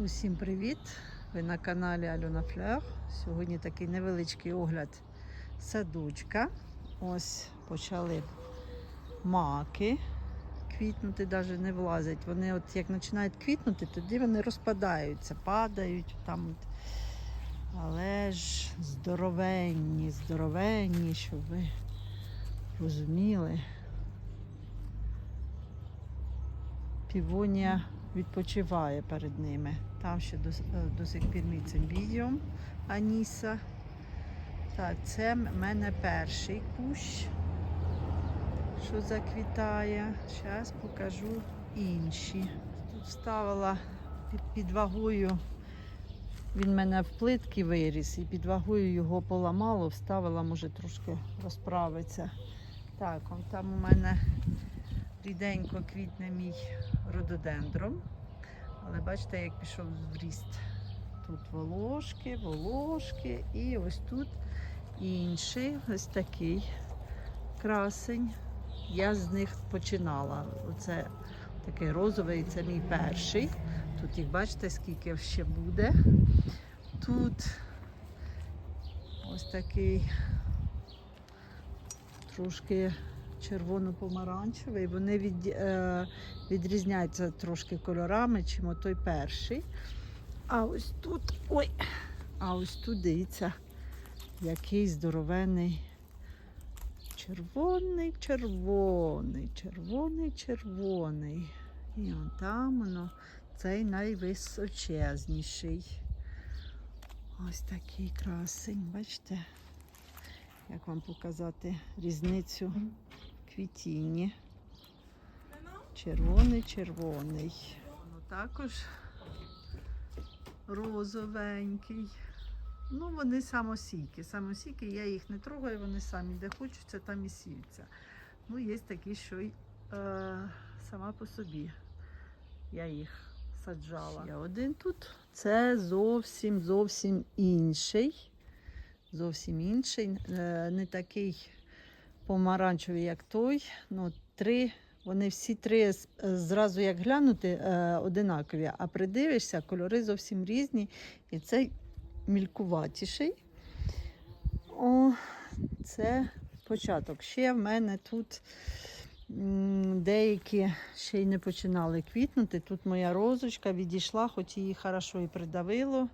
Усім привіт! Ви на каналі Альона Флер. Сьогодні такий невеличкий огляд садочка. Ось почали маки квітнути, навіть не влазять. Вони от як починають квітнути, тоді вони розпадаються, падають там. От. Але ж здоровенні, здоровенні, щоб ви розуміли. Півонія відпочиває перед ними. Там ще до, е, до сих пір мій цимбідіум Аніса. Так, це в мене перший кущ, що заквітає. Зараз покажу інші. Тут ставила під, під вагою. Він мене в плитки виріс і під вагою його поламало, вставила, може трошки розправиться. Так, он там у мене ріденько квітне мій рододендрон. Але бачите, як пішов в ріст. Тут волошки, волошки, і ось тут інший, ось такий красень. Я з них починала. Оце такий розовий, це мій перший. Тут їх бачите, скільки ще буде. Тут ось такий трошки червоно-помаранчевий. Вони від, е, відрізняються трошки кольорами, чим той перший. А ось тут, ой, а ось тут дивіться, який здоровений. Червоний, червоний, червоний, червоний. І он там воно цей найвисочезніший. Ось такий красень, бачите? Як вам показати різницю в квітінні? Червоний, червоний. Воно також розовенький. Ну, вони самосійки. Самосійки, я їх не трогаю, вони самі де хочуться, там і сіються. Ну, є такі, що й е, сама по собі. Я їх саджала. Ще один тут. Це зовсім зовсім інший. Зовсім інший. Е, не такий помаранчевий, як той. Ну, три. Вони всі три зразу як глянути е, одинакові, а придивишся, кольори зовсім різні. І цей мількуватіший. О, це початок. Ще в мене тут деякі ще й не починали квітнути. Тут моя розочка відійшла, хоч її хорошо і придавило.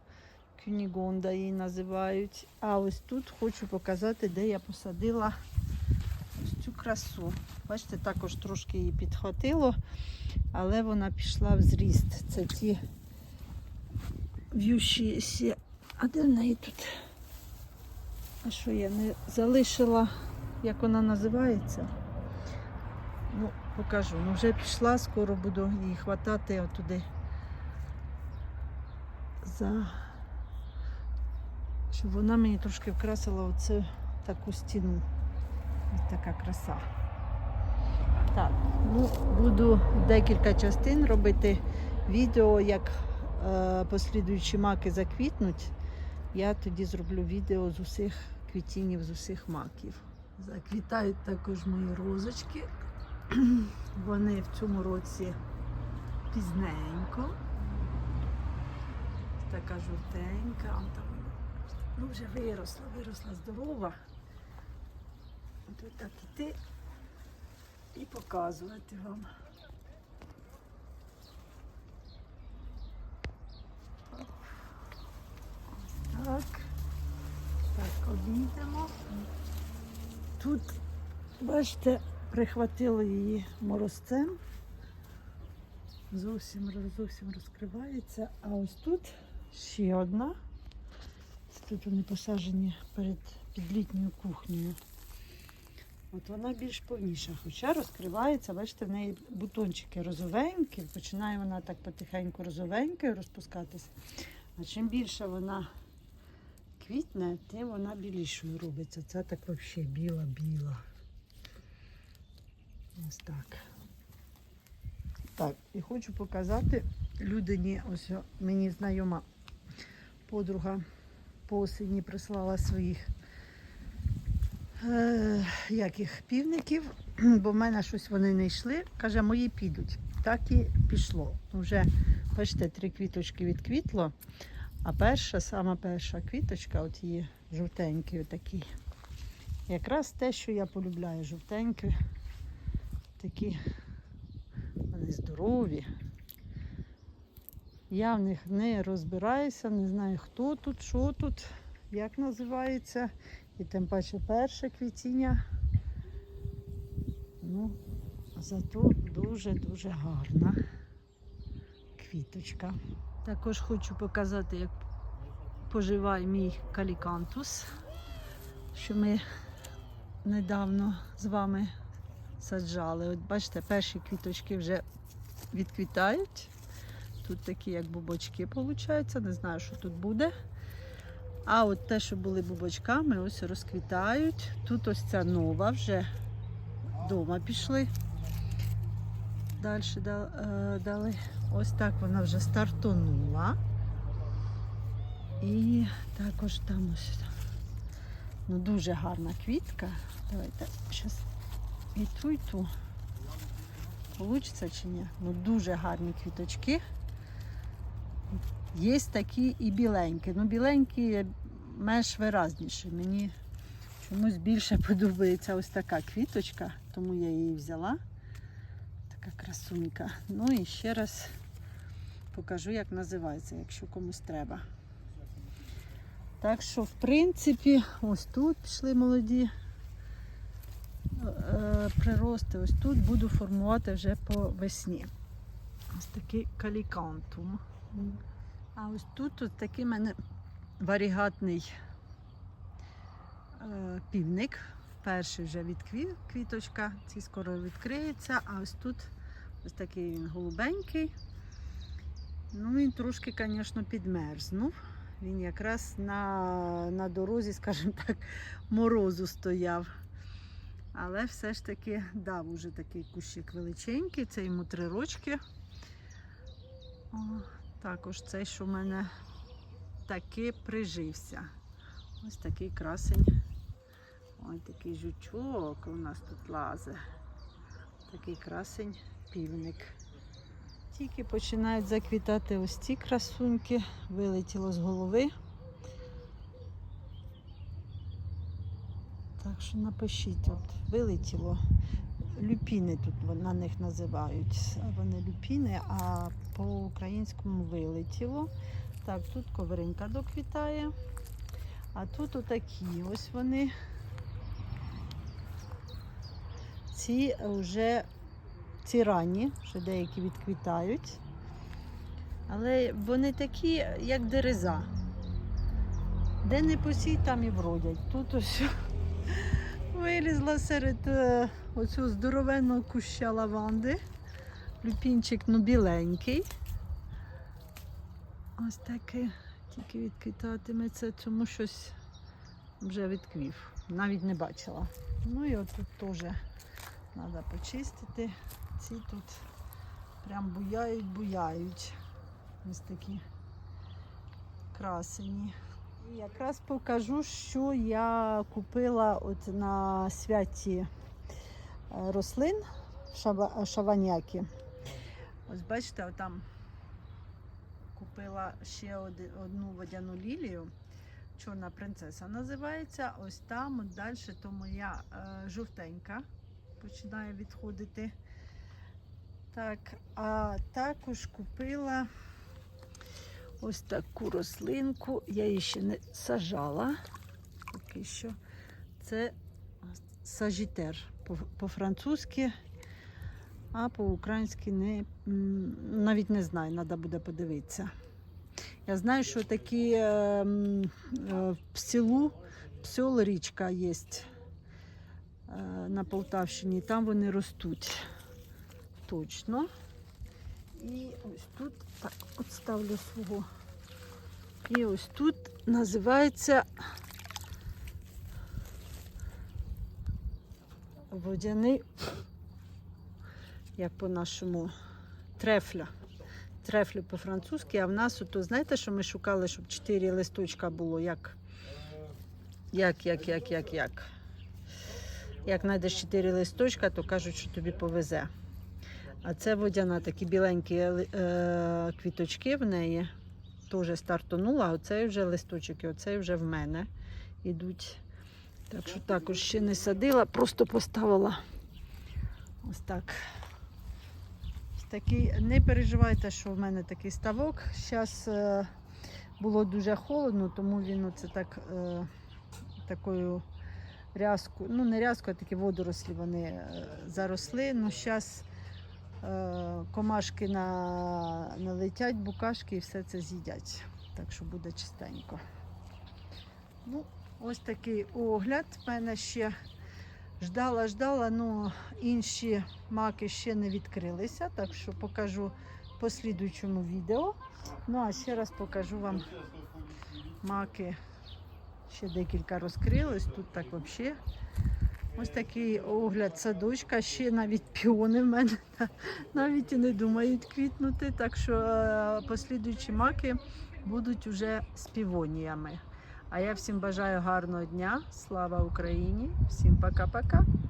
Кюнігонда її називають. А ось тут хочу показати, де я посадила красу. Бачите, також трошки її підхватило, але вона пішла в зріст. Це ті в'ющі. А де в неї тут? А що я не залишила, як вона називається? Ну, покажу. Ну, вже пішла, скоро буду її хватати отуди. За... Щоб вона мені трошки вкрасила оцю таку стіну. Ось така краса. Так, ну, буду декілька частин робити відео, як е, послідуючі маки заквітнуть. Я тоді зроблю відео з усіх квітінів, з усіх маків. Заквітають також мої розочки. Вони в цьому році пізненько. Така жовтенька. Ну, вже виросла, виросла здорова. Тут так іти і показувати вам. Ось Так. Так, обійдемо. Тут, бачите, прихватили її морозцем. Зовсім, зовсім розкривається. А ось тут ще одна. Тут вони посаджені перед підлітньою кухнею. От вона більш повніша, хоча розкривається, бачите, в неї бутончики розовенькі, починає вона так потихеньку розовенькою розпускатися. А чим більше вона квітне, тим вона білішою робиться. Це так взагалі біла-біла. Ось так. Так, і хочу показати людині, ось мені знайома подруга по осені прислала своїх е, яких півників, бо в мене щось вони не йшли. Каже, мої підуть. Так і пішло. Вже Бачите, три квіточки відквітло, а перша, сама перша квіточка, от її жовтенький отакий. Якраз те, що я полюбляю, жовтенькі. Такі вони здорові. Я в них не розбираюся, не знаю, хто тут, що тут, як називається. І тим паче перше квітіння. Ну, зато дуже-дуже гарна квіточка. Також хочу показати, як поживає мій калікантус, що ми недавно з вами саджали. От бачите, перші квіточки вже відквітають. Тут такі, як бубочки, виходить. Не знаю, що тут буде. А от те, що були бубочками, ось розквітають. Тут ось ця нова вже вдома пішли. Далі дали. Ось так вона вже стартонула. І також там ось ну, дуже гарна квітка. Давайте зараз і ту, і ту. Получиться чи ні? Ну дуже гарні квіточки. Є такі і біленькі. Ну, біленькі менш виразніші. Мені чомусь більше подобається ось така квіточка, тому я її взяла. Така красунька. Ну і ще раз покажу, як називається, якщо комусь треба. Так що, в принципі, ось тут пішли молоді е, прирости. Ось тут буду формувати вже по весні. Ось такий калікантум. А ось тут ось такий в мене варігатний е, півник. Перший вже відквів квіточка, ці скоро відкриється, а ось тут ось такий він голубенький. Ну, він трошки, звісно, підмерзнув. Він якраз на, на дорозі, скажімо так, морозу стояв. Але все ж таки дав уже такий кущик величенький, це йому три рочки. О, також цей, що в мене таки прижився. Ось такий красень. Ой, такий жучок у нас тут лазе. Такий красень півник. Тільки починають заквітати ось ці красуньки, вилетіло з голови. Так що напишіть, от вилетіло. Люпіни тут на них називають. Вони люпіни, а по-українському вилетіло. Так, тут ковринка доквітає. А тут отакі ось вони. Ці вже ці ранні, що деякі відквітають. Але вони такі, як дереза. Де не посій, там і вродять. Тут ось вилізла серед е, оцього здоровенного куща лаванди. Люпінчик ну, біленький. Ось таке, тільки відквітатиметься, тому щось вже відквів. Навіть не бачила. Ну і отут теж треба почистити. Ці тут прям буяють, буяють. Ось такі красені. І якраз покажу, що я купила от на святі е, рослин шаваняки. Ось бачите, там купила ще одну водяну лілію. Чорна принцеса називається. Ось там далі то моя е, жовтенька починає відходити. Так, а також купила ось таку рослинку. Я її ще не сажала. Поки що. Це сажітер по- по-французьки, а по-українськи не, навіть не знаю, треба буде подивитися. Я знаю, що такі е, е, в селу псьол річка є е, на Полтавщині, там вони ростуть точно. І ось тут, так, ставлю свого. І ось тут називається водяний, як по-нашому, трефля. Трефлю по-французьки, а в нас, ото, знаєте, що ми шукали, щоб 4 листочка було, як, як, як, як, як, як. Як знайдеш 4 листочка, то кажуть, що тобі повезе. А це водяна, такі біленькі е, квіточки в неї. Теж стартонула, а оцей вже листочок, і оцей вже в мене ідуть. Так що також ще не садила, просто поставила ось так. Ось Такий, не переживайте, що в мене такий ставок. Зараз е, було дуже холодно, тому він оце так е, такою рязку, ну не рязку, а такі водорослі вони е, заросли. Ну зараз комашки на, налетять, букашки і все це з'їдять. Так що буде чистенько. Ну, ось такий огляд. Мене ще ждала, ждала, ну інші маки ще не відкрилися, так що покажу в послідуючому відео. Ну а ще раз покажу вам маки. Ще декілька розкрилось. Тут так взагалі. Ось такий огляд садочка. Ще навіть піони в мене навіть і не думають квітнути. Так що е, послідуючі маки будуть уже з півоніями. А я всім бажаю гарного дня. Слава Україні! Всім пока-пока!